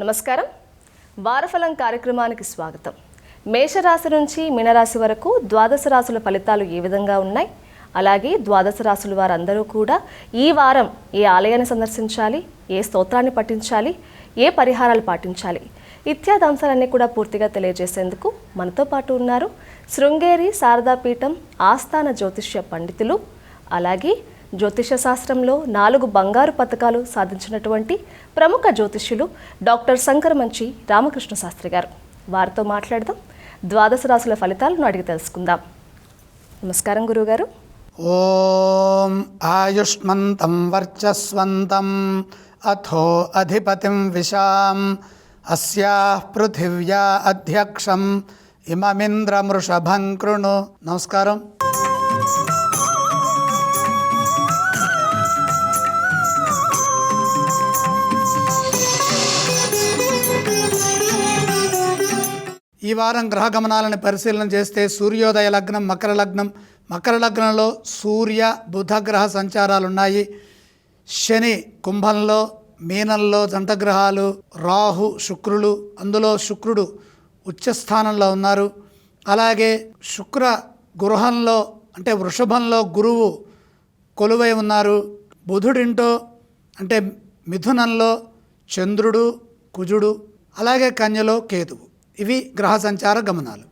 నమస్కారం. వారఫలం కార్యక్రమానికి స్వాగతం. మేషరాశి నుంచి మీనరాశి వరకు ద్వాదశ రాశుల ఫలితాలు ఏ విధంగా ఉన్నాయి? అలాగే ద్వాదశ రాశుల వారందరూ కూడా ఈ వారం ఏ ఆలయాన్ని సందర్శించాలి? ఏ స్తోత్రాన్ని పఠించాలి? ఏ పరిహారాలు పాటించాలి? ఇత్యాది అంశాలన్నీ కూడా పూర్తిగా తెలియజేసేందుకు మనతో పాటు ఉన్నారు శృంగేరి శారదాపీఠం ఆస్థాన జ్యోతిష్య పండితులు. అలాగే జ్యోతిష శాస్త్రంలో నాలుగు బంగారు పథకాలు సాధించినటువంటి ప్రముఖ జ్యోతిష్యులు డాక్టర్ శంకరమంచి రామకృష్ణ శాస్త్రి గారు. వారితో మాట్లాడదాం. ద్వాదశ రాసుల ఫలితాలను అడిగి తెలుసుకుందాం. నమస్కారం గురుగారు ఓం ఆయుష్మంతం వర్చస్వంతం అథో అధిపతిం విశాం అస్యా పృథివ్యా అధ్యక్షం ఇమమింద్రమృషభం కృణు. నమస్కారం. ఈ వారం గ్రహ గమనాలను పరిశీలన చేస్తే సూర్యోదయ లగ్నం మకర లగ్నం. మకర లగ్నంలో సూర్య బుధ గ్రహ సంచారాలు ఉన్నాయి శని కుంభంలో మీనంలో జంటగ్రహాలు రాహు శుక్రులు అందులో శుక్రుడు ఉచ్చస్థానంలో ఉన్నారు. అలాగే శుక్ర గృహంలో అంటే వృషభంలో గురువు కొలువై ఉన్నారు. బుధుడింటో అంటే మిథునంలో చంద్రుడు కుజుడు అలాగే కన్యలో కేతువు. ఇవి గ్రహ సంచార గమనాలు.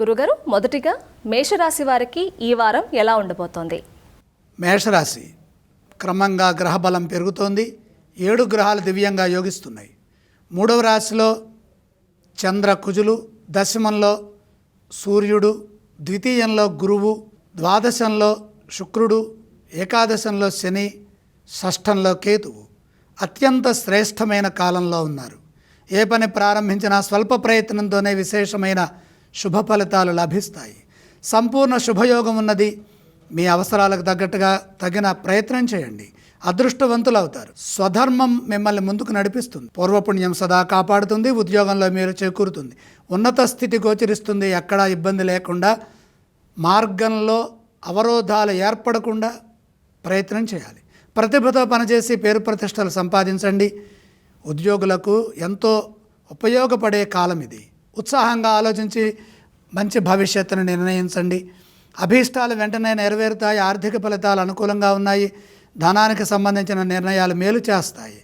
గురుగారు మొదటిగా మేషరాశి వారికి ఈ వారం ఎలా ఉండబోతోంది? మేషరాశి క్రమంగా గ్రహ బలం పెరుగుతోంది ఏడు గ్రహాలు దివ్యంగా యోగిస్తున్నాయి. మూడవ రాశిలో చంద్ర కుజులు దశమంలో సూర్యుడు ద్వితీయంలో గురువు ద్వాదశంలో శుక్రుడు ఏకాదశంలో శని షష్ఠంలో కేతువు అత్యంత శ్రేష్టమైన కాలంలో ఉన్నారు. ఏ పని ప్రారంభించినా స్వల్ప ప్రయత్నంతోనే విశేషమైన శుభ ఫలితాలు లభిస్తాయి. సంపూర్ణ శుభయోగం ఉన్నది. మీ అవసరాలకు తగ్గట్టుగా తగిన ప్రయత్నం చేయండి. అదృష్టవంతులు అవుతారు స్వధర్మం మిమ్మల్ని ముందుకు నడిపిస్తుంది. పూర్వపుణ్యం సదా కాపాడుతుంది. ఉద్యోగంలో మీరు చేకూరుతుంది. ఉన్నత స్థితి గోచరిస్తుంది. ఎక్కడా ఇబ్బంది లేకుండా మార్గంలో అవరోధాలు ఏర్పడకుండా ప్రయత్నం చేయాలి. ప్రతిభతో పనిచేసి పేరు ప్రతిష్టలు సంపాదించండి. ఉద్యోగులకు ఎంతో ఉపయోగపడే కాలం ఇది. ఉత్సాహంగా ఆలోచించి మంచి భవిష్యత్తును నిర్ణయించండి. అభీష్టాలు వెంటనే నెరవేరుతాయి. ఆర్థిక ఫలితాలు అనుకూలంగా ఉన్నాయి. ధనానికి సంబంధించిన నిర్ణయాలు మేలు చేస్తాయి.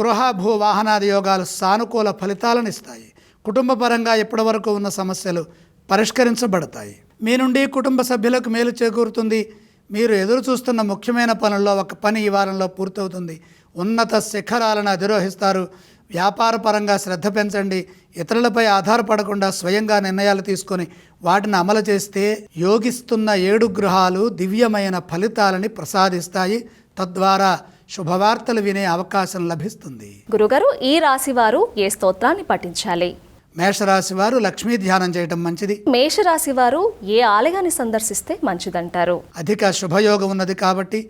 గృహ భూ వాహనాది యోగాలు సానుకూల ఫలితాలను ఇస్తాయి. కుటుంబపరంగా ఇప్పటివరకు ఉన్న సమస్యలు పరిష్కరించబడతాయి. మీ నుండి కుటుంబ సభ్యులకు మేలు చేకూరుతుంది. మీరు ఎదురు చూస్తున్న ముఖ్యమైన పనుల్లో ఒక పని ఈ వారంలో పూర్తవుతుంది. ఉన్నత శిఖరాలను అధిరోహిస్తారు. వ్యాపారపరంగా శ్రద్ధ పెంచండి. ఇతరులపై ఆధారపడకుండా స్వయంగా నిర్ణయాలు తీసుకొని వాటిని అమలు చేస్తే యోగిస్తున్న ఏడు గృహాలు దివ్యమైన ఫలితాలని ప్రసాదిస్తాయి. తద్వారా శుభవార్తలు వినే అవకాశం లభిస్తుంది. గురుగారు ఈ రాశి వారు ఏ స్తోత్రాన్ని పఠించాలి? మేషరాశి వారు లక్ష్మీ ధ్యానం చేయటం మంచిది. మేషరాశి వారు ఏ ఆలయాన్ని సందర్శిస్తే మంచిదంటారు? అధిక శుభయోగం ఉన్నది కాబట్టి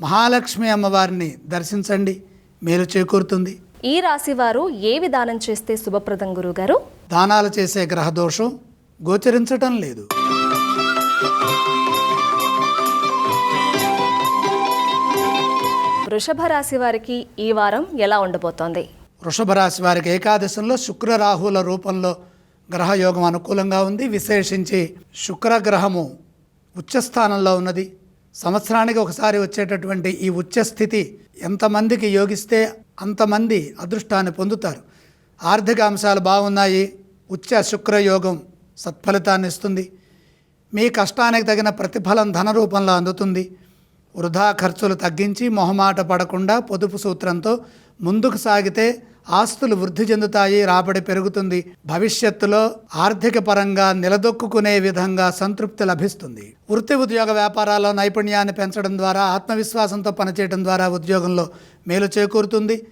మహాలక్ష్మి అమ్మవారిని దర్శించండి మేలు చేకూరుతుంది. ఈ రాశి వారు ఏ విధానం చేస్తే శుభప్రదం గురుగారు? దానాలు చేసే గ్రహ దోషం గోచరించటం లేదు. వృషభ రాశి వారికి ఈ వారం ఎలా ఉండబోతోంది? వృషభ రాశి వారికి ఏకాదశంలో శుక్ర రాహుల రూపంలో గ్రహయోగం అనుకూలంగా ఉంది. విశేషించి శుక్రగ్రహము ఉచ్చస్థానంలో ఉన్నది. సంవత్సరానికి ఒకసారి వచ్చేటటువంటి ఈ ఉచ్చస్థితి ఎంతమందికి యోగిస్తే అంతమంది అదృష్టాన్ని పొందుతారు. ఆర్థిక అంశాలు బాగున్నాయి. ఉచ్చ శుక్రయోగం సత్ఫలితాన్ని ఇస్తుంది. మీ కష్టానికి తగిన ప్రతిఫలం ధన రూపంలో అందుతుంది. వృధా ఖర్చులు తగ్గించి మొహమాట పడకుండా పొదుపు సూత్రంతో ముందుకు సాగితే ఆస్తులు వృద్ధి చెందుతాయి రాబడి పెరుగుతుంది. భవిష్యత్తులో ఆర్థిక పరంగా నిలదొక్కునే విధంగా సంతృప్తి లభిస్తుంది. వృత్తి ఉద్యోగ వ్యాపారాల్లో నైపుణ్యాన్ని పెంచడం ద్వారా ఆత్మవిశ్వాసంతో పనిచేయడం ద్వారా ఉద్యోగంలో మేలు చేకూరుతుంది.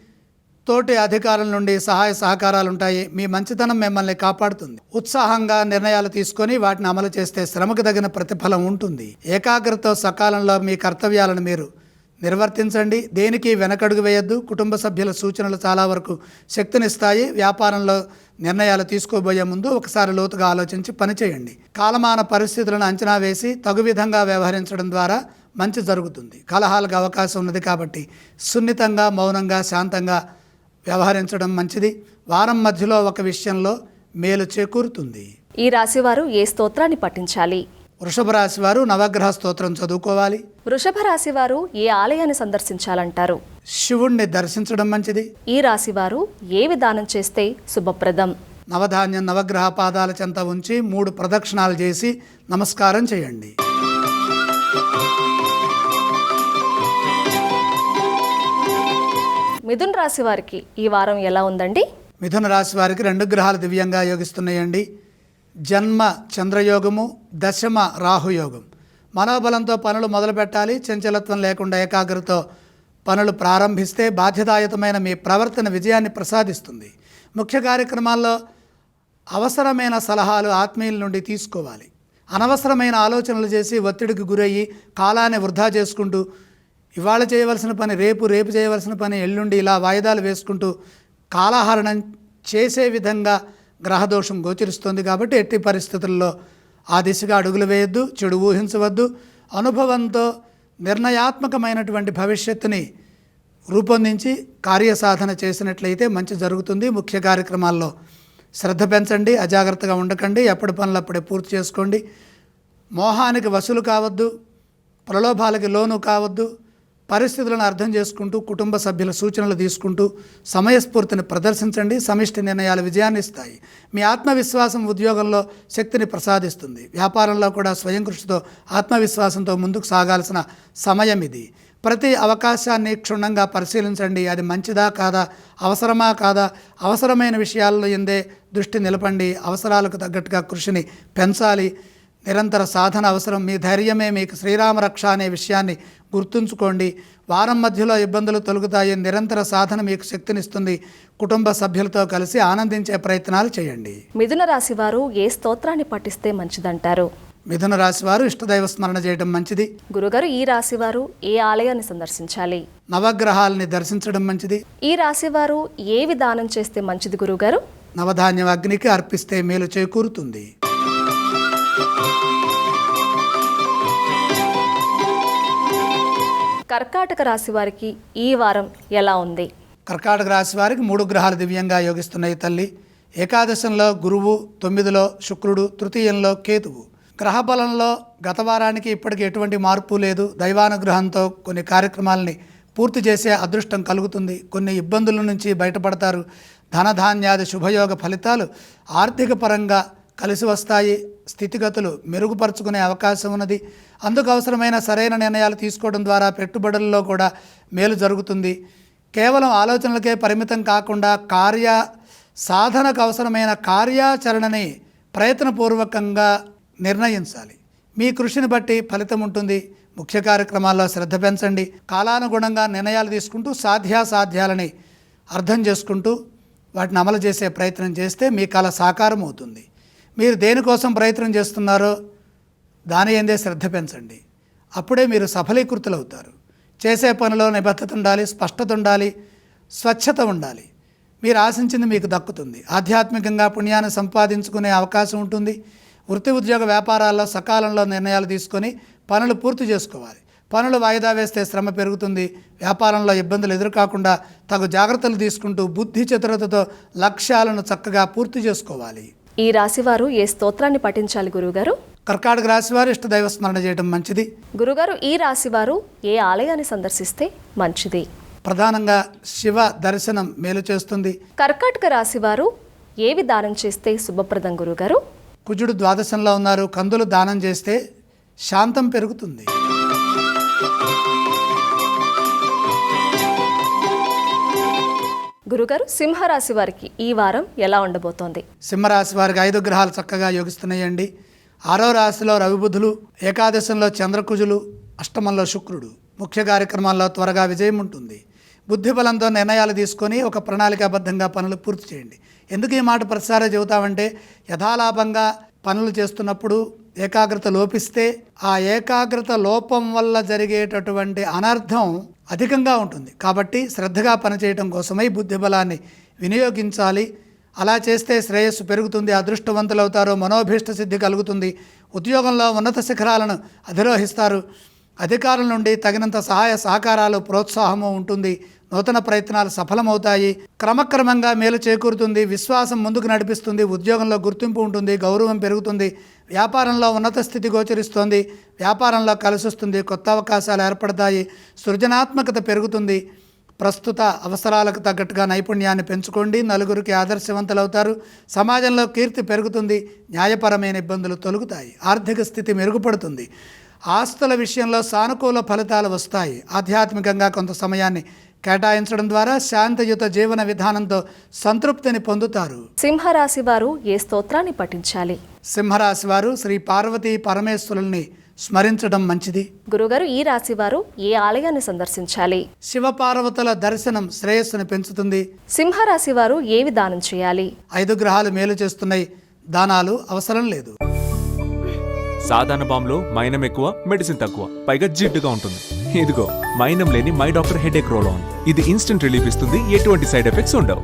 తోటి అధికారుల నుండి సహాయ సహకారాలు ఉంటాయి మీ మంచితనం మిమ్మల్ని కాపాడుతుంది. ఉత్సాహంగా నిర్ణయాలు తీసుకొని వాటిని అమలు చేస్తే శ్రమకు తగిన ప్రతిఫలం ఉంటుంది. ఏకాగ్రత సకాలంలో మీ కర్తవ్యాలను మీరు నిర్వర్తించండి. దేనికి వెనకడుగు వేయొద్దు. కుటుంబ సభ్యుల సూచనలు చాలా వరకు శక్తినిస్తాయి. వ్యాపారంలో నిర్ణయాలు తీసుకోబోయే ముందు ఒకసారి లోతుగా ఆలోచించి పనిచేయండి కాలమాన పరిస్థితులను అంచనా వేసి తగు విధంగా వ్యవహరించడం ద్వారా మంచి జరుగుతుంది. కలహాలకు అవకాశం ఉన్నది కాబట్టి సున్నితంగా మౌనంగా శాంతంగా వ్యవహరించడం మంచిది. వారం మధ్యలో ఒక విషయంలో మేలు చేకూరుతుంది. ఈ రాశివారు ఏ స్తోత్రాన్ని పఠించాలి? వృషభ రాశి వారు నవగ్రహ స్తోత్రం చదువుకోవాలి. వృషభ రాశివారు ఏ ఆలయాన్ని సందర్శించాలంటారు? శివుణ్ణి దర్శించడం మంచిది. ఈ రాశివారు ఏ విధానం చేస్తే శుభప్రదం? నవధాన్యం నవగ్రహ పాదాల చెంత ఉంచి మూడు ప్రదక్షిణాలు చేసి నమస్కారం చేయండి. మిథున్ రాశి వారికి ఈ వారం ఎలా ఉందండి? మిథున రాశి వారికి రెండు గ్రహాలు దివ్యంగా యోగిస్తున్నాయండి. జన్మ చంద్రయోగము దశమ రాహుయోగం. మనోబలంతో పనులు మొదలు పెట్టాలి చంచలత్వం లేకుండా ఏకాగ్రత పనులు ప్రారంభిస్తే బాధ్యతాయుతమైన మీ ప్రవర్తన విజయాన్ని ప్రసాదిస్తుంది. ముఖ్య కార్యక్రమాల్లో అవసరమైన సలహాలు ఆత్మీయుల నుండి తీసుకోవాలి. అనవసరమైన ఆలోచనలు చేసి ఒత్తిడికి గురయ్యి కాలాన్ని వృధా చేసుకుంటూ ఇవాళ చేయవలసిన పని రేపు రేపు చేయవలసిన పని ఎల్లుండి ఇలా వాయిదాలు వేసుకుంటూ కాలహరణం చేసే విధంగా గ్రహదోషం గోచరిస్తుంది కాబట్టి ఎట్టి పరిస్థితుల్లో ఆ దిశగా అడుగులు వేయొద్దు చెడు ఊహించవద్దు. అనుభవంతో నిర్ణయాత్మకమైనటువంటి భవిష్యత్తుని రూపొందించి కార్యసాధన చేసినట్లయితే మంచి జరుగుతుంది. ముఖ్య కార్యక్రమాల్లో శ్రద్ధ పెంచండి అజాగ్రత్తగా ఉండకండి ఎప్పటి పనులు అప్పుడే పూర్తి చేసుకోండి. మోహానికి వసూలు కావద్దు ప్రలోభాలకి లోను కావద్దు. పరిస్థితులను అర్థం చేసుకుంటూ కుటుంబ సభ్యుల సూచనలు తీసుకుంటూ సమయస్ఫూర్తిని ప్రదర్శించండి. సమిష్టి నిర్ణయాలు విజయాన్ని ఇస్తాయి. మీ ఆత్మవిశ్వాసం ఉద్యోగంలో శక్తిని ప్రసాదిస్తుంది. వ్యాపారంలో కూడా స్వయం కృషితో ఆత్మవిశ్వాసంతో ముందుకు సాగాల్సిన సమయం ఇది. ప్రతి అవకాశాన్ని క్షుణ్ణంగా పరిశీలించండి. అది మంచిదా కాదా? అవసరమా కాదా? అవసరమైన విషయాల్లో ఎందే దృష్టి నిలపండి. అవసరాలకు తగ్గట్టుగా కృషిని పెంచాలి. నిరంతర సాధన అవసరం. మీ ధైర్యమే మీకు శ్రీరామ రక్ష అనే విషయాన్ని గుర్తుంచుకోండి. వారం మధ్యలో ఇబ్బందులు తొలగుతాయి. నిరంతర సాధన మీకు శక్తినిస్తుంది. కుటుంబ సభ్యులతో కలిసి ఆనందించే ప్రయత్నాలు చేయండి. మిథున రాశి వారు ఏ స్తోత్రాన్ని పఠిస్తే మంచిదంటారు? మిథున రాశి వారు ఇష్టదైవ స్మరణ చేయడం మంచిది. గురుగారు ఈ రాశివారు ఏ ఆలయాన్ని సందర్శించాలి? నవగ్రహాలని దర్శించడం మంచిది. ఈ రాశివారు ఏ విధానం చేస్తే మంచిది గురుగారు? నవధాన్యం అగ్నికి అర్పిస్తే మేలు చేకూరుతుంది. కర్కాటక రాశి వారికి ఈ వారం ఎలా ఉంది? కర్కాటక రాశి వారికి మూడు గ్రహాలు దివ్యంగా యోగిస్తున్నాయి తల్లి. ఏకాదశంలో గురువు తొమ్మిదిలో శుక్రుడు తృతీయంలో కేతువు. గ్రహ బలంలో గత వారానికి ఇప్పటికి ఎటువంటి మార్పు లేదు. దైవానుగ్రహంతో కొన్ని కార్యక్రమాలని పూర్తి చేసే అదృష్టం కలుగుతుంది. కొన్ని ఇబ్బందుల నుంచి బయటపడతారు. ధనధాన్యాది శుభయోగ ఫలితాలు ఆర్థిక పరంగా కలిసి వస్తాయి. స్థితిగతులు మెరుగుపరుచుకునే అవకాశం ఉన్నది. అందుకు అవసరమైన సరైన నిర్ణయాలు తీసుకోవడం ద్వారా పెట్టుబడుల్లో కూడా మేలు జరుగుతుంది. కేవలం ఆలోచనలకే పరిమితం కాకుండా కార్య సాధనకు అవసరమైన కార్యాచరణని ప్రయత్నపూర్వకంగా నిర్ణయించాలి. మీ కృషిని బట్టి ఫలితం ఉంటుంది. ముఖ్య కార్యక్రమాల్లో శ్రద్ధ పెంచండి. కాలానుగుణంగా నిర్ణయాలు తీసుకుంటూ సాధ్యాసాధ్యాలని అర్థం చేసుకుంటూ వాటిని అమలు చేసే ప్రయత్నం చేస్తే మీ కళ సాకారం అవుతుంది మీరు దేనికోసం ప్రయత్నం చేస్తున్నారో దాని ఎందే శ్రద్ధ పెంచండి. అప్పుడే మీరు సఫలీకృతులవుతారు. చేసే పనిలో నిబద్ధత ఉండాలి స్పష్టత ఉండాలి స్వచ్ఛత ఉండాలి. మీరు ఆశించింది మీకు దక్కుతుంది. ఆధ్యాత్మికంగా పుణ్యాన్ని సంపాదించుకునే అవకాశం ఉంటుంది. వృత్తి ఉద్యోగ వ్యాపారాల్లో సకాలంలో నిర్ణయాలు తీసుకొని పనులు పూర్తి చేసుకోవాలి. పనులు వాయిదా వేస్తే శ్రమ పెరుగుతుంది. వ్యాపారంలో ఇబ్బందులు ఎదురుకాకుండా తగు జాగ్రత్తలు తీసుకుంటూ బుద్ధి చతురతతో లక్ష్యాలను చక్కగా పూర్తి చేసుకోవాలి. ఈ రాశివారు ఏ స్తోత్రాన్ని పఠించాలి గురుగారు కర్కాటక రాశి వారు ఇష్ట దైవ స్మరణ చేయడం మంచిది. గురుగారు ఈ రాశివారు ఏ ఆలయాన్ని సందర్శిస్తే మంచిది? ప్రధానంగా శివ దర్శనం మేలు చేస్తుంది. కర్కాటక రాశివారు ఏ విధానం చేస్తే శుభప్రదం గురుగారు కుజుడు ద్వాదశంలో ఉన్నారు. కందులు దానం చేస్తే శాంతం పెరుగుతుంది. గురుగారు సింహరాశి వారికి ఈ వారం ఎలా ఉండబోతోంది? సింహరాశి వారికి ఐదు గ్రహాలు చక్కగా యోగిస్తున్నాయండి. ఆరో రాశిలో రవిబుధులు ఏకాదశంలో చంద్రకుజులు అష్టమంలో శుక్రుడు. ముఖ్య కార్యక్రమాల్లో త్వరగా విజయం ఉంటుంది. బుద్ధి బలంతో నిర్ణయాలు తీసుకొని ఒక ప్రణాళికాబద్ధంగా పనులు పూర్తి చేయండి. ఎందుకు ఈ మాట ప్రతిసారి చెబుతామంటే యథాలాభంగా పనులు చేస్తున్నప్పుడు ఏకాగ్రత లోపిస్తే ఆ ఏకాగ్రత లోపం వల్ల జరిగేటటువంటి అనర్థం అధికంగా ఉంటుంది. కాబట్టి శ్రద్ధగా పనిచేయడం కోసమై బుద్ధి బలాన్ని వినియోగించాలి. అలా చేస్తే శ్రేయస్సు పెరుగుతుంది అదృష్టవంతులవుతారు మనోభీష్ట సిద్ధి కలుగుతుంది. ఉద్యోగంలో ఉన్నత శిఖరాలను అధిరోహిస్తారు. అధికారుల నుండి తగినంత సహాయ సహకారాలు ప్రోత్సాహము ఉంటుంది. నూతన ప్రయత్నాలు సఫలమవుతాయి. క్రమక్రమంగా మేలు చేకూరుతుంది. విశ్వాసం ముందుకు నడిపిస్తుంది. ఉద్యోగంలో గుర్తింపు ఉంటుంది. గౌరవం పెరుగుతుంది. వ్యాపారంలో ఉన్నత స్థితి గోచరిస్తోంది. వ్యాపారంలో కలిసొస్తుంది. కొత్త అవకాశాలు ఏర్పడతాయి. సృజనాత్మకత పెరుగుతుంది. ప్రస్తుత అవసరాలకు తగ్గట్టుగా నైపుణ్యాన్ని పెంచుకోండి. నలుగురికి ఆదర్శవంతులవుతారు. సమాజంలో కీర్తి పెరుగుతుంది. న్యాయపరమైన ఇబ్బందులు తొలుగుతాయి. ఆర్థిక స్థితి మెరుగుపడుతుంది. ఆస్తుల విషయంలో సానుకూల ఫలితాలు వస్తాయి. ఆధ్యాత్మికంగా కొంత సమయాన్ని కేటాయించడం ద్వారా శాంతియుత జీవన విధానంతో సంతృప్తిని పొందుతారు. సింహరాశి వారు ఏ స్తోత్రాన్ని పఠించాలి? సింహరాశి వారు శ్రీ పార్వతీ పరమేశ్వరుల్ని స్మరించడం మంచిది. గురుగారు ఈ రాశి వారు ఏ ఆలయాన్ని సందర్శించాలి? శివపార్వతుల దర్శనం శ్రేయస్సును పెంచుతుంది. సింహరాశి వారు ఏవి దానం చేయాలి? ఐదు గ్రహాలు మేలు చేస్తున్నాయి. దానాలు అవసరం లేదు. సాధారణ బాంబులో మైనం ఎక్కువ మెడిసిన్ తక్కువ. పైగా జిడ్డుగా ఉంటుంది. ఇదిగో మైనం లేని my doctor headache roll on. ఇది ఇన్స్టెంట్ రిలీఫ్ ఇస్తుంది ఎటువంటి సైడ్ ఎఫెక్ట్స్ ఉండవు.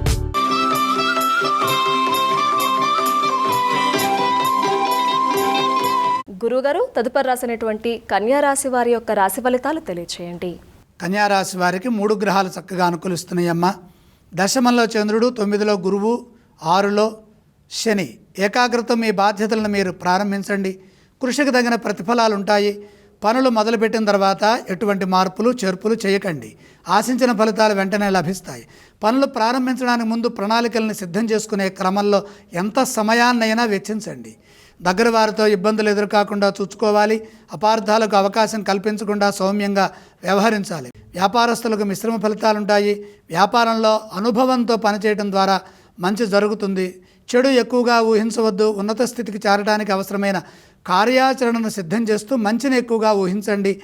గురుగారు తదుపరి రాసినటువంటి కన్యా రాశి వారి యొక్క రాశి ఫలితాలు తెలియచేయండి. కన్యారాశి వారికి మూడు గ్రహాలు చక్కగా అనుకూలిస్తున్నాయమ్మ. దశమంలో చంద్రుడు తొమ్మిదిలో గురువు ఆరులో శని. ఏకాగ్రత మీ బాధ్యతలను మీరు ప్రారంభించండి. కృషికి తగిన ప్రతిఫలాలు ఉంటాయి పనులు మొదలుపెట్టిన తర్వాత ఎటువంటి మార్పులు చేర్పులు చేయకండి. ఆశించిన ఫలితాలు వెంటనే లభిస్తాయి. పనులు ప్రారంభించడానికి ముందు ప్రణాళికలను సిద్ధం చేసుకునే క్రమంలో ఎంత సమయాన్నైనా వెచ్చించండి. దగ్గర వారితో ఇబ్బందులు ఎదురుకాకుండా చూసుకోవాలి. అపార్థాలకు అవకాశం కల్పించకుండా సౌమ్యంగా వ్యవహరించాలి. వ్యాపారస్తులకు మిశ్రమ ఫలితాలుంటాయి. వ్యాపారంలో అనుభవంతో పనిచేయడం ద్వారా మంచి జరుగుతుంది. చెడు ఎక్కువగా ఊహించవద్దు. ఉన్నత స్థితికి చేరడానికి అవసరమైన కార్యాచరణను సిద్ధం చేస్తూ మంచిని ఎక్కువగా ఊహించండి.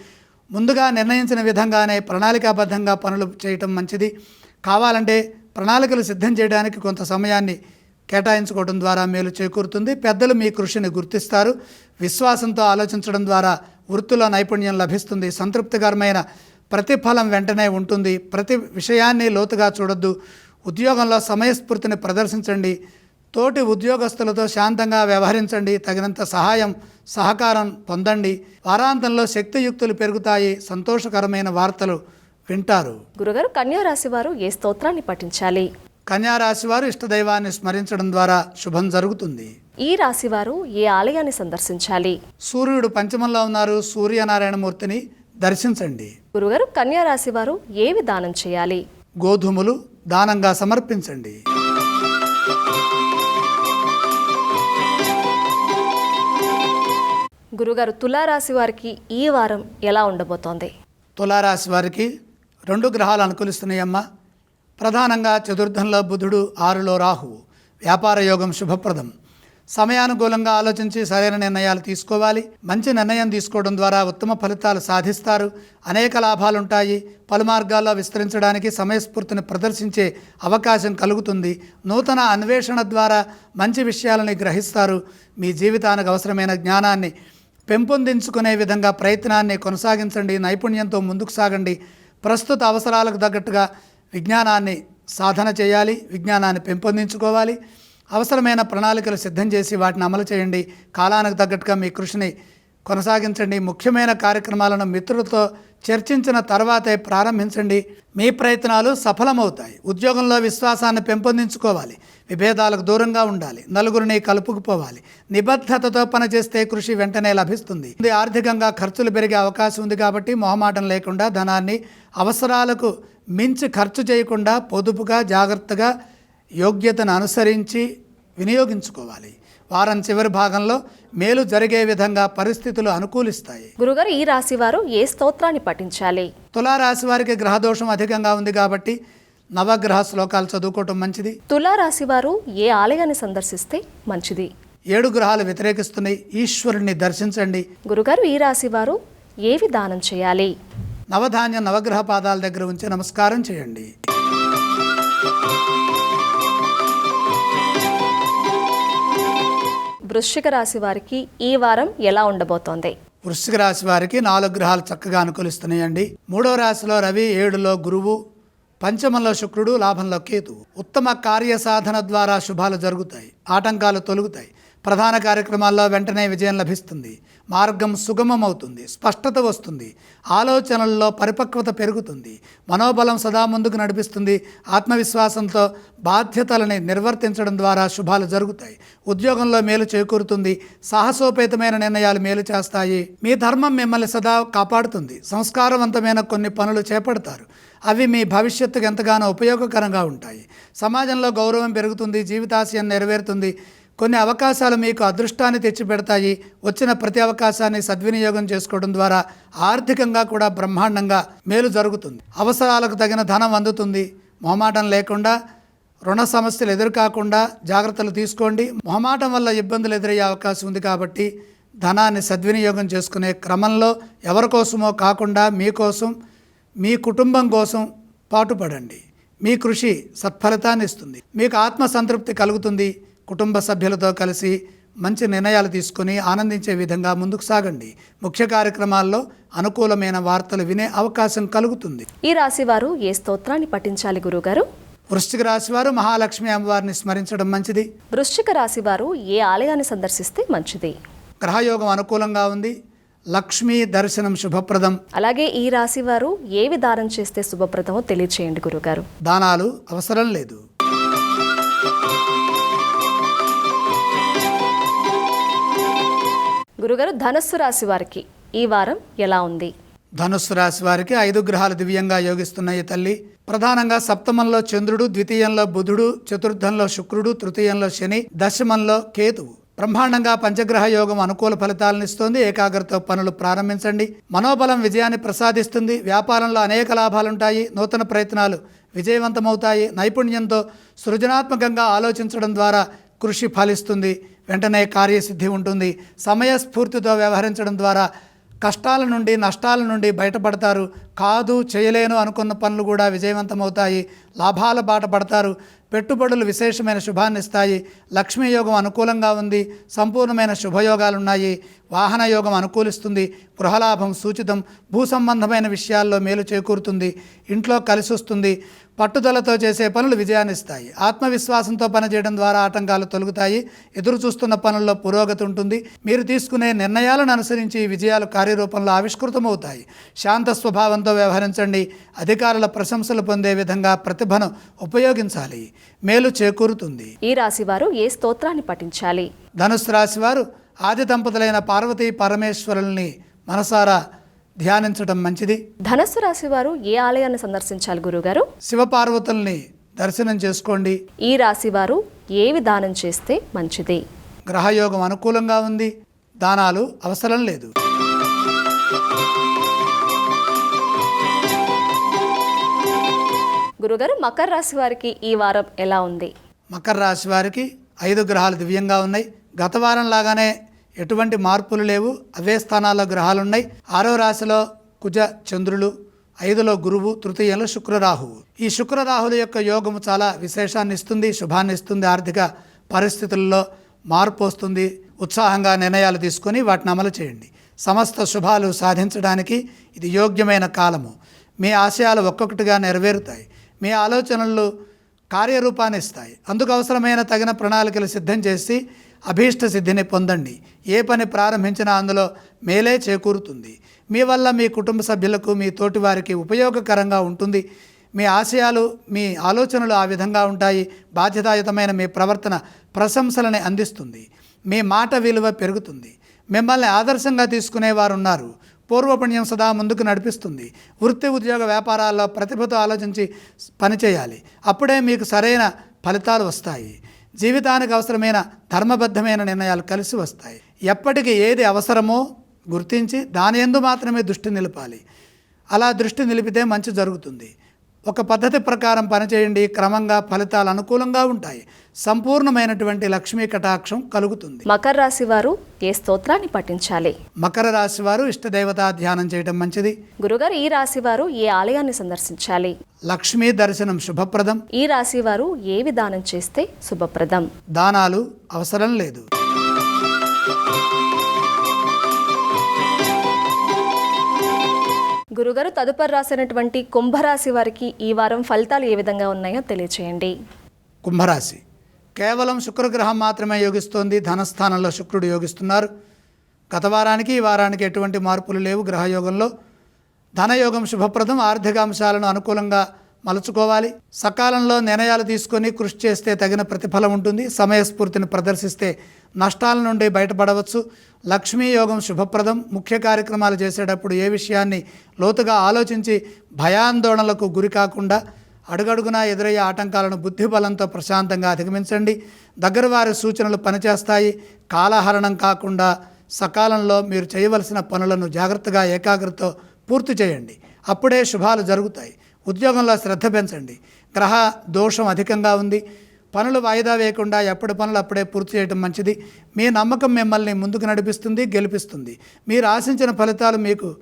ముందుగా నిర్ణయించిన విధంగానే ప్రణాళికాబద్ధంగా పనులు చేయటం మంచిది. కావాలంటే ప్రణాళికలు సిద్ధం చేయడానికి కొంత సమయాన్ని కేటాయించుకోవడం ద్వారా మేలు చేకూరుతుంది. పెద్దలు మీ కృషిని గుర్తిస్తారు. విశ్వాసంతో ఆలోచించడం ద్వారా వృత్తిలో నైపుణ్యం లభిస్తుంది. సంతృప్తికరమైన ప్రతిఫలం వెంటనే ఉంటుంది. ప్రతి విషయాన్ని లోతుగా చూడొద్దు. ఉద్యోగంలో సమయస్ఫూర్తిని ప్రదర్శించండి. తోటి ఉద్యోగస్తులతో శాంతంగా వ్యవహరించండి తగినంత సహాయం సహకారం పొందండి. వారాంతంలో శక్తియుక్తులు పెరుగుతాయి సంతోషకరమైన వార్తలు వింటారు. గురుగారు కన్యా రాశి వారు ఏ స్తోత్రాన్ని పఠించాలి? కన్యారాశి వారు ఇష్టదైవాన్ని స్మరించడం ద్వారా శుభం జరుగుతుంది. ఈ రాశి వారు ఏ ఆలయాన్ని సందర్శించాలి? సూర్యుడు పంచమంలో ఉన్నారు సూర్యనారాయణమూర్తిని దర్శించండి. గురుగారు కన్యా రాశి వారు ఏవి దానం చేయాలి? గోధుమలు దానంగా సమర్పించండి. గురుగారు తులారాశి వారికి ఈ వారం ఎలా ఉండబోతోంది? తులారాశి వారికి రెండు గ్రహాలు అనుకూలిస్తున్నాయమ్మా. ప్రధానంగా చతుర్థంలో బుధుడు ఆరులో రాహువు వ్యాపార యోగం శుభప్రదం. సమయానుకూలంగా ఆలోచించి సరైన నిర్ణయాలు తీసుకోవాలి. మంచి నిర్ణయం తీసుకోవడం ద్వారా ఉత్తమ ఫలితాలు సాధిస్తారు. అనేక లాభాలుంటాయి. పలు మార్గాల్లో విస్తరించడానికి సమయస్ఫూర్తిని ప్రదర్శించే అవకాశం కలుగుతుంది. నూతన అన్వేషణ ద్వారా మంచి విషయాలని గ్రహిస్తారు. మీ జీవితానికి అవసరమైన జ్ఞానాన్ని పెంపొందించుకునే విధంగా ప్రయత్నాన్ని కొనసాగించండి నైపుణ్యంతో ముందుకు సాగండి. ప్రస్తుత అవసరాలకు తగ్గట్టుగా విజ్ఞానాన్ని సాధన చేయాలి విజ్ఞానాన్ని పెంపొందించుకోవాలి. అవసరమైన ప్రణాళికలు సిద్ధం చేసి వాటిని అమలు చేయండి. కాలానికి తగ్గట్టుగా మీ కృషిని కొనసాగించండి. ముఖ్యమైన కార్యక్రమాలను మిత్రులతో చర్చించిన తర్వాతే ప్రారంభించండి. మీ ప్రయత్నాలు సఫలమవుతాయి. ఉద్యోగంలో విశ్వాసాన్ని పెంపొందించుకోవాలి. విభేదాలకు దూరంగా ఉండాలి. నలుగురిని కలుపుకుపోవాలి. నిబద్ధతతో పనిచేస్తే కృషి వెంటనే లభిస్తుంది. ఇది ఆర్థికంగా ఖర్చులు పెరిగే అవకాశం ఉంది కాబట్టి మొహమాటం లేకుండా ధనాన్ని అవసరాలకు మించి ఖర్చు చేయకుండా పొదుపుగా జాగ్రత్తగా యోగ్యతను అనుసరించి వినియోగించుకోవాలి. వారం చివరి భాగంలో మేలు జరిగే విధంగా పరిస్థితులు అనుకూలిస్తాయి. గురుగారు ఈ రాశి వారు ఏ స్తోత్రాన్ని పఠించాలి? తులారాశి వారికి గ్రహదోషం అధికంగా ఉంది కాబట్టి నవగ్రహ శ్లోకాలు చదువుకోవటం మంచిది. తులారాశి వారు ఏ ఆలయాన్ని సందర్శిస్తే మంచిది? ఏడు గ్రహాలు వ్యతిరేకిస్తున్నాయి. ఈశ్వరుణ్ణి దర్శించండి. గురుగారు ఈ రాశి వారు ఏవి దానం చేయాలి? నవధాన్య నవగ్రహ పాదాల దగ్గర ఉంచి నమస్కారం చేయండి. వృశ్చిక రాశి వారికి ఈ వారం ఎలా ఉండబోతోంది? వృశ్చిక రాశి వారికి నాలుగు గ్రహాలు చక్కగా అనుకూలిస్తున్నాయండి. మూడో రాశిలో రవి ఏడులో గురువు పంచమంలో శుక్రుడు లాభంలో కేతు ఉత్తమ కార్య సాధన ద్వారా శుభాలు జరుగుతాయి ఆటంకాలు తొలుగుతాయి. ప్రధాన కార్యక్రమాల్లో వెంటనే విజయం లభిస్తుంది. మార్గం సుగమమవుతుంది. స్పష్టత వస్తుంది. ఆలోచనల్లో పరిపక్వత పెరుగుతుంది. మనోబలం సదా ముందుకు నడిపిస్తుంది. ఆత్మవిశ్వాసంతో బాధ్యతలని నిర్వర్తించడం ద్వారా శుభాలు జరుగుతాయి. ఉద్యోగంలో మేలు చేకూరుతుంది. సాహసోపేతమైన నిర్ణయాలు మేలు చేస్తాయి. మీ ధర్మం మిమ్మల్ని సదా కాపాడుతుంది. సంస్కారవంతమైన కొన్ని పనులు చేపడతారు. అవి మీ భవిష్యత్తుకు ఎంతగానో ఉపయోగకరంగా ఉంటాయి. సమాజంలో గౌరవం పెరుగుతుంది. జీవితాశయం నెరవేరుతుంది. కొన్ని అవకాశాలు మీకు అదృష్టాన్ని తెచ్చిపెడతాయి. వచ్చిన ప్రతి అవకాశాన్ని సద్వినియోగం చేసుకోవడం ద్వారా ఆర్థికంగా కూడా బ్రహ్మాండంగా మేలు జరుగుతుంది. అవసరాలకు తగిన ధనం అందుతుంది. మొహమాటం లేకుండా రుణ సమస్యలు ఎదురుకాకుండా జాగ్రత్తలు తీసుకోండి. మొహమాటం వల్ల ఇబ్బందులు ఎదురయ్యే అవకాశం ఉంది కాబట్టి ధనాన్ని సద్వినియోగం చేసుకునే క్రమంలో ఎవరి కోసమో కాకుండా మీకోసం మీ కుటుంబం కోసం పాటుపడండి. మీ కృషి సత్ఫలితాన్ని ఇస్తుంది. మీకు ఆత్మ సంతృప్తి కలుగుతుంది. కుటుంబ సభ్యులతో కలిసి మంచి నిర్ణయాలు తీసుకొని ఆనందించే విధంగా ముందుకు సాగండి. ముఖ్య కార్యక్రమాల్లో అనుకూలమైన వార్తలు వినే అవకాశం కలుగుతుంది. ఈ రాశి వారు ఏ స్తోత్రాన్ని పఠించాలి గురుగారు? వృశ్చిక రాశి వారు మహాలక్ష్మి అమ్మవారిని స్మరించడం మంచిది. వృశ్చిక రాశి వారు ఏ ఆలయాన్ని సందర్శిస్తే మంచిది? గ్రహయోగం అనుకూలంగా ఉంది. లక్ష్మీ దర్శనం శుభప్రదం. అలాగే ఈ రాశి వారు ఏవి దానం చేస్తే శుభప్రదమో తెలియచేయండి గురుగారు. దానాలు అవసరం లేదు. గురుగారు ధనస్సు రాశి వారికి ఈ వారం ఎలా ఉంది? ధనుస్సు రాశి వారికి ఐదు గ్రహాలు దివ్యంగా యోగిస్తున్నాయి తల్లి. ప్రధానంగా సప్తమంలో చంద్రుడు ద్వితీయంలో బుధుడు చతుర్థంలో శుక్రుడు తృతీయంలో శని దశమంలో కేతువు. బ్రహ్మాండంగా పంచగ్రహ యోగం అనుకూల ఫలితాలను ఇస్తుంది. ఏకాగ్రత పనులు ప్రారంభించండి. మనోబలం విజయాన్ని ప్రసాదిస్తుంది. వ్యాపారంలో అనేక లాభాలుంటాయి. నూతన ప్రయత్నాలు విజయవంతమవుతాయి. నైపుణ్యంతో సృజనాత్మకంగా ఆలోచించడం ద్వారా కృషి ఫలిస్తుంది. వెంటనే కార్యసిద్ధి ఉంటుంది. సమయస్ఫూర్తితో వ్యవహరించడం ద్వారా కష్టాల నుండి నష్టాల నుండి బయటపడతారు. కాదు చేయలేను అనుకున్న పనులు కూడా విజయవంతమవుతాయి. లాభాల బాట పడతారు. పెట్టుబడులు విశేషమైన శుభాన్ని ఇస్తాయి. లక్ష్మీ యోగం అనుకూలంగా ఉంది. సంపూర్ణమైన శుభయోగాలున్నాయి. వాహన యోగం అనుకూలిస్తుంది. గృహలాభం సూచితం. భూ సంబంధమైన విషయాల్లో మేలు చేకూరుతుంది. ఇంట్లో కలిసి వస్తుంది పట్టుదలతో చేసే పనులు విజయాన్నిస్తాయి. ఆత్మవిశ్వాసంతో పనిచేయడం ద్వారా ఆటంకాలు తొలగుతాయి. ఎదురు చూస్తున్న పనుల్లో పురోగతి ఉంటుంది. మీరు తీసుకునే నిర్ణయాలను అనుసరించి విజయాలు కార్యరూపంలో ఆవిష్కృతమవుతాయి. శాంత స్వభావంతో వ్యవహరించండి. అధికారుల ప్రశంసలు పొందే విధంగా ప్రతిభను ఉపయోగించాలి. మేలు చేకూరుతుంది. ఈ రాశి వారు ఏ స్తోత్రాన్ని పఠించాలి? ధనుసు రాశి వారు ఆది దంపతులైన పార్వతీ పరమేశ్వరుల్ని మనసారా ధ్యానించడం మంచిది. ధనస్సు రాశి వారు ఏ ఆలయాన్ని సందర్శించాలి గురుగారు శివపార్వతుల్ని దర్శనం చేసుకోండి. ఈ రాశి వారు ఏవి దానం చేస్తే మంచిది? గ్రహయోగం అనుకూలంగా ఉంది. దానాలు అవసరం లేదు. గురుగారు మకర రాశి వారికి ఈ వారం ఎలా ఉంది? మకర రాశి వారికి ఐదు గ్రహాలు దివ్యంగా ఉన్నాయి. గత వారం లాగానే ఎటువంటి మార్పులు లేవు. అవే స్థానాల్లో గ్రహాలు ఉన్నాయి ఆరో రాశిలో కుజ చంద్రులు ఐదులో గురువు తృతీయంలో శుక్రరాహువు. ఈ శుక్రరాహుల యొక్క యోగము చాలా విశేషాన్ని ఇస్తుంది శుభాన్ని ఇస్తుంది ఆర్థిక పరిస్థితుల్లో మార్పు వస్తుంది. ఉత్సాహంగా నిర్ణయాలు తీసుకొని వాటిని అమలు చేయండి. సమస్త శుభాలు సాధించడానికి ఇది యోగ్యమైన కాలము. మీ ఆశయాలు ఒక్కొక్కటిగా నెరవేరుతాయి. మీ ఆలోచనలు కార్యరూపాన్ని ఇస్తాయి. అందుకు అవసరమైన తగిన ప్రణాళికలు సిద్ధం చేసి అభీష్ట సిద్ధిని పొందండి. ఏ పని ప్రారంభించినా అందులో మేలే చేకూరుతుంది. మీ వల్ల మీ కుటుంబ సభ్యులకు మీ తోటి వారికి ఉపయోగకరంగా ఉంటుంది. మీ ఆశయాలు మీ ఆలోచనలు ఆ విధంగా ఉంటాయి. బాధ్యతాయుతమైన మీ ప్రవర్తన ప్రశంసలని అందిస్తుంది. మీ మాట విలువ పెరుగుతుంది. మిమ్మల్ని ఆదర్శంగా తీసుకునేవారు ఉన్నారు పూర్వపుణ్యం సదా ముందుకు నడిపిస్తుంది. వృత్తి ఉద్యోగ వ్యాపారాల్లో ప్రతిభతో ఆలోచించి పనిచేయాలి. అప్పుడే మీకు సరైన ఫలితాలు వస్తాయి. జీవితానికి అవసరమైన ధర్మబద్ధమైన నిర్ణయాలు కలిసి వస్తాయి. ఎప్పటికి ఏది అవసరమో గుర్తించి దాని ఎందు మాత్రమే దృష్టి నిలపాలి. అలా దృష్టి నిలిపితే మంచి జరుగుతుంది. ఒక పద్ధతి ప్రకారం పనిచేయండి క్రమంగా ఫలితాలు అనుకూలంగా ఉంటాయి. సంపూర్ణమైనటువంటి లక్ష్మీ కటాక్షం కలుగుతుంది. మకర రాశి వారు ఏ స్తోత్రాన్ని పఠించాలి? మకర రాశి వారు ఇష్టదేవతా ధ్యానం చేయడం మంచిది. గురుగారు ఈ రాశి వారు ఏ ఆలయాన్ని సందర్శించాలి? లక్ష్మీ దర్శనం శుభప్రదం. ఈ రాశి వారు ఏవి దానం చేస్తే శుభప్రదం? దానాలు అవసరం లేదు. గురుగారు తదుపరి రాసినటువంటి కుంభరాశి వారికి ఈ వారం ఫలితాలు ఏ విధంగా ఉన్నాయో తెలియచేయండి. కుంభరాశి. కేవలం శుక్రగ్రహం మాత్రమే యోగిస్తోంది. ధనస్థానంలో శుక్రుడు యోగిస్తున్నారు. గత వారానికి ఈ వారానికి ఎటువంటి మార్పులు లేవు గ్రహయోగంలో. ధనయోగం శుభప్రదం. ఆర్థిక అంశాలను అనుకూలంగా మలుచుకోవాలి. సకాలంలో నిర్ణయాలు తీసుకొని కృషి చేస్తే తగిన ప్రతిఫలం ఉంటుంది. సమయస్ఫూర్తిని ప్రదర్శిస్తే నష్టాల నుండి బయటపడవచ్చు. లక్ష్మీ యోగం శుభప్రదం. ముఖ్య కార్యక్రమాలు చేసేటప్పుడు ఏ విషయాన్ని లోతుగా ఆలోచించి భయాందోళనలకు గురి కాకుండా అడుగడుగునా ఎదురయ్యే ఆటంకాలను బుద్ధిబలంతో ప్రశాంతంగా అధిగమించండి. దగ్గర వారి సూచనలు పనిచేస్తాయి. కాలహరణం కాకుండా సకాలంలో మీరు చేయవలసిన పనులను జాగ్రత్తగా ఏకాగ్రతతో పూర్తి చేయండి. అప్పుడే శుభాలు జరుగుతాయి. ఉద్యోగంలో శ్రద్ధ పెంచండి. గ్రహ దోషం అధికంగా ఉంది. పనులు వాయిదా వేయకుండా ఎప్పటి పనులు అప్పుడే పూర్తి చేయడం మంచిది. మీ నమ్మకం మిమ్మల్ని ముందుకు నడిపిస్తుంది గెలిపిస్తుంది. మీరు ఆశించిన ఫలితాలు మీకు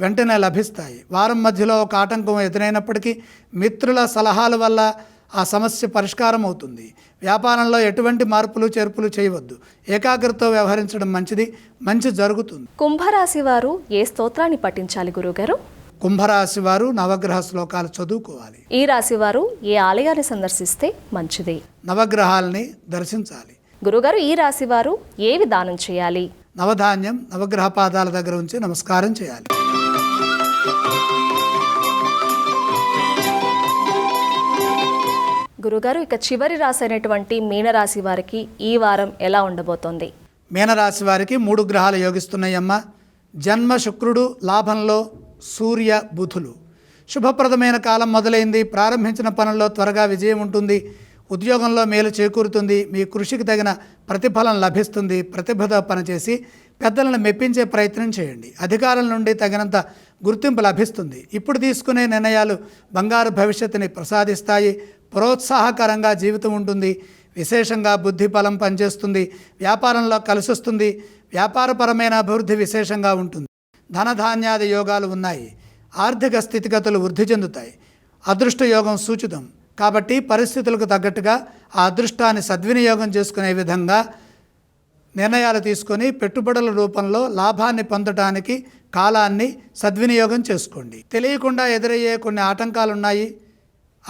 వెంటనే లభిస్తాయి. వారం మధ్యలో ఒక ఆటంకం ఎదురైనప్పటికీ మిత్రుల సలహాల వల్ల ఆ సమస్య పరిష్కారం అవుతుంది. వ్యాపారంలో ఎటువంటి మార్పులు చేర్పులు చేయవద్దు. ఏకాగ్రతతో వ్యవహరించడం మంచిది. మంచి జరుగుతుంది. కుంభరాశి వారు ఏ స్తోత్రాన్ని పఠించాలి గురుగారు కుంభరాశి వారు నవగ్రహ శ్లోకాలు చదువుకోవాలి. ఈ రాశి వారు ఏ ఆలయాన్ని సందర్శిస్తే మంచిది? నవగ్రహాలని దర్శించాలి. గురుగారు ఈ రాశి వారు ఏవి దానం చేయాలి? నవధాన్యం నవగ్రహ పాదాల దగ్గర ఉంచి నమస్కారం చేయాలి. గురుగారు ఇక చివరి రాశి అయినటువంటి మీనరాశి వారికి ఈ వారం ఎలా ఉండబోతోంది? మీనరాశి వారికి మూడు గ్రహాలు యోగిస్తున్నాయమ్మ. జన్మ శుక్రుడు లాభంలో సూర్య బుధులు. శుభప్రదమైన కాలం మొదలైంది. ప్రారంభించిన పనుల్లో త్వరగా విజయం ఉంటుంది. ఉద్యోగంలో మేలు చేకూరుతుంది. మీ కృషికి తగిన ప్రతిఫలం లభిస్తుంది. ప్రతిభతో పనిచేసి పెద్దలను మెప్పించే ప్రయత్నం చేయండి. అధికారుల నుండి తగినంత గుర్తింపు లభిస్తుంది. ఇప్పుడు తీసుకునే నిర్ణయాలు బంగారు భవిష్యత్తుని ప్రసాదిస్తాయి. ప్రోత్సాహకరంగా జీవితం ఉంటుంది. విశేషంగా బుద్ధి బలం పనిచేస్తుంది. వ్యాపారంలో కలిసొస్తుంది. వ్యాపారపరమైన అభివృద్ధి విశేషంగా ఉంటుంది. ధనధాన్యాది యోగాలు ఉన్నాయి. ఆర్థిక స్థితిగతులు వృద్ధి చెందుతాయి. అదృష్ట యోగం సూచితం. కాబట్టి పరిస్థితులకు తగ్గట్టుగా ఆ అదృష్టాన్ని సద్వినియోగం చేసుకునే విధంగా నిర్ణయాలు తీసుకొని పెట్టుబడుల రూపంలో లాభాన్ని పొందడానికి కాలాన్ని సద్వినియోగం చేసుకోండి. తెలియకుండా ఎదురయ్యే కొన్ని ఆటంకాలు ఉన్నాయి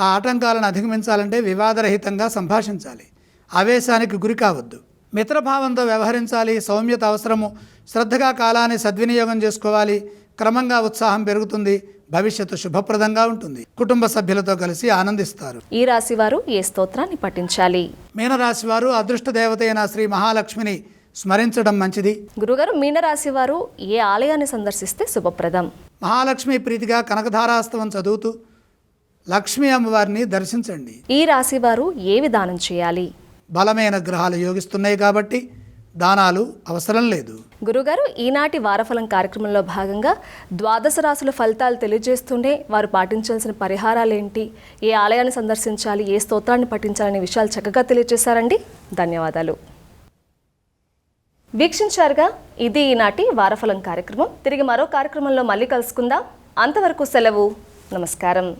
ఆ ఆటంకాలను అధిగమించాలంటే వివాదరహితంగా సంభాషించాలి. ఆవేశానికి గురి కావద్దు. మిత్రభావంతో వ్యవహరించాలి సౌమ్యత అవసరము. శ్రద్ధగా కాలాన్ని సద్వినియోగం చేసుకోవాలి. క్రమంగా ఉత్సాహం పెరుగుతుంది. భవిష్యత్తు శుభప్రదంగా ఉంటుంది. కుటుంబ సభ్యులతో కలిసి ఆనందిస్తారు. ఈ రాశి వారు ఏ స్తోత్రాన్ని పఠించాలి? మీనరాశి వారు అదృష్ట దేవత అయిన శ్రీ మహాలక్ష్మిని స్మరించడం మంచిది. గురుగారు మీనరాశి వారు ఏ ఆలయాన్ని సందర్శిస్తే శుభప్రదం? మహాలక్ష్మి ప్రీతిగా కనకధారాస్తవం చదువుతూ లక్ష్మీ అమ్మవారిని దర్శించండి. ఈ రాశి వారు ఏవి దానం చేయాలి? బలమైన గ్రహాలు యోగిస్తున్నాయి కాబట్టి దానాలు అవసరం లేదు. గురుగారు ఈనాటి వారఫలం కార్యక్రమంలో భాగంగా ద్వాదశ రాసుల ఫలితాలు తెలియజేస్తూనే వారు పాటించాల్సిన పరిహారాలు ఏంటి ఏ ఆలయాన్ని సందర్శించాలి? ఏ స్తోత్రాన్ని పఠించాలనే విషయాలు చక్కగా తెలియజేశారండి. ధన్యవాదాలు. వీక్షించారుగా ఇది ఈనాటి వారఫలం కార్యక్రమం. తిరిగి మరో కార్యక్రమంలో మళ్ళీ కలుసుకుందాం. అంతవరకు సెలవు. నమస్కారం.